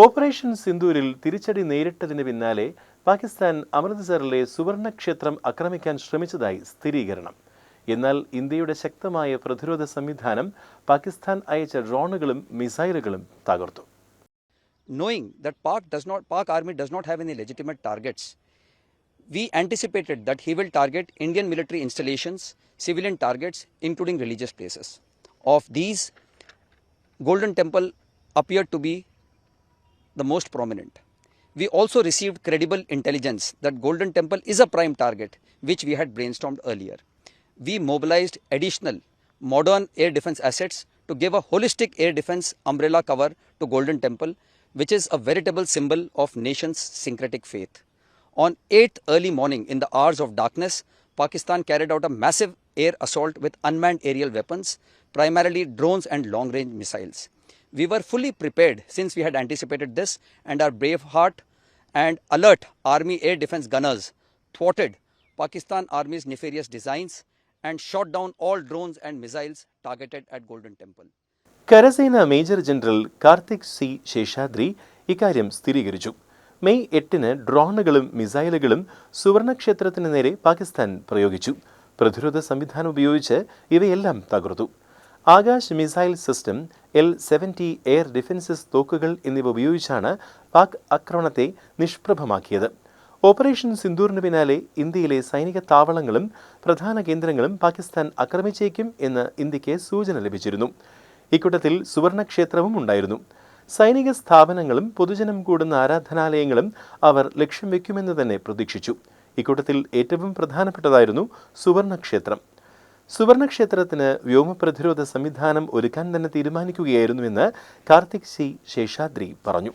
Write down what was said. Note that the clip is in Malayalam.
ഓപ്പറേഷൻ സിന്ദൂരിൽ തിരിച്ചടി നേരിട്ടതിന് പിന്നാലെ പാകിസ്ഥാൻ അമൃത്സറിലെ സുവർണക്ഷേത്രം ആക്രമിക്കാൻ ശ്രമിച്ചതായി സ്ഥിരീകരണം. എന്നാൽ ഇന്ത്യയുടെ ശക്തമായ പ്രതിരോധ സംവിധാനം പാകിസ്ഥാൻ അയച്ച ഡ്രോണുകളും മിസൈലുകളും തകർത്തു. Knowing that Pak does not Pak army does not have any legitimate targets we anticipated that he will target Indian military installations civilian targets including religious places of these Golden Temple appear to be the most prominent. We also received credible intelligence that Golden Temple is a prime target, which we had brainstormed earlier. We mobilized additional modern air defense assets to give a holistic air defense umbrella cover to Golden Temple, which is a veritable symbol of nation's syncretic faith. On 8th early morning in the hours of darkness, Pakistan carried out a massive air assault with unmanned aerial weapons, primarily drones and long range missiles. We were fully prepared since we had anticipated this, and our brave heart and alert Army air defense gunners thwarted Pakistan Army's nefarious designs and shot down all drones and missiles targeted at Golden Temple. കരസേന major general Karthik C Seshadri ഇക്കാര്യം സ്ഥിരീകരിച്ചു മെയ് എട്ടിന് ഡ്രോണുകളും മിസൈലുകളും സുവർണക്ഷേത്രത്തിന് നേരെ പാകിസ്ഥാൻ പ്രയോഗിച്ചു പ്രതിരോധ സംവിധാനം ഉപയോഗിച്ച് ഇവയെല്ലാം തകർത്തു Akash missile system L seventy air defences തോക്കുകൾ എന്നിവ ഉപയോഗിച്ചാണ് പാക് ആക്രമണത്തെ നിഷ്പ്രഭമാക്കിയത്. ഓപ്പറേഷൻ സിന്ദൂറിന് പിന്നാലെ ഇന്ത്യയിലെ സൈനിക താവളങ്ങളും പ്രധാന കേന്ദ്രങ്ങളും പാകിസ്ഥാൻ ആക്രമിച്ചേക്കും എന്ന് ഇന്ത്യയ്ക്ക് സൂചന ലഭിച്ചിരുന്നു. ഇക്കൂട്ടത്തിൽ സുവർണക്ഷേത്രവും ഉണ്ടായിരുന്നു. സൈനിക സ്ഥാപനങ്ങളും പൊതുജനം കൂടുന്ന ആരാധനാലയങ്ങളും അവർ ലക്ഷ്യം വയ്ക്കുമെന്ന് തന്നെ പ്രതീക്ഷിച്ചു. ഇക്കൂട്ടത്തിൽ ഏറ്റവും പ്രധാനപ്പെട്ടതായിരുന്നു സുവർണക്ഷേത്രം. സുവർണക്ഷേത്രത്തിന് വ്യോമ പ്രതിരോധ സംവിധാനം ഒരുക്കാൻ തന്നെ തീരുമാനിക്കുകയായിരുന്നുവെന്ന് കാർത്തിക് സി ശേഷാദ്രി പറഞ്ഞു.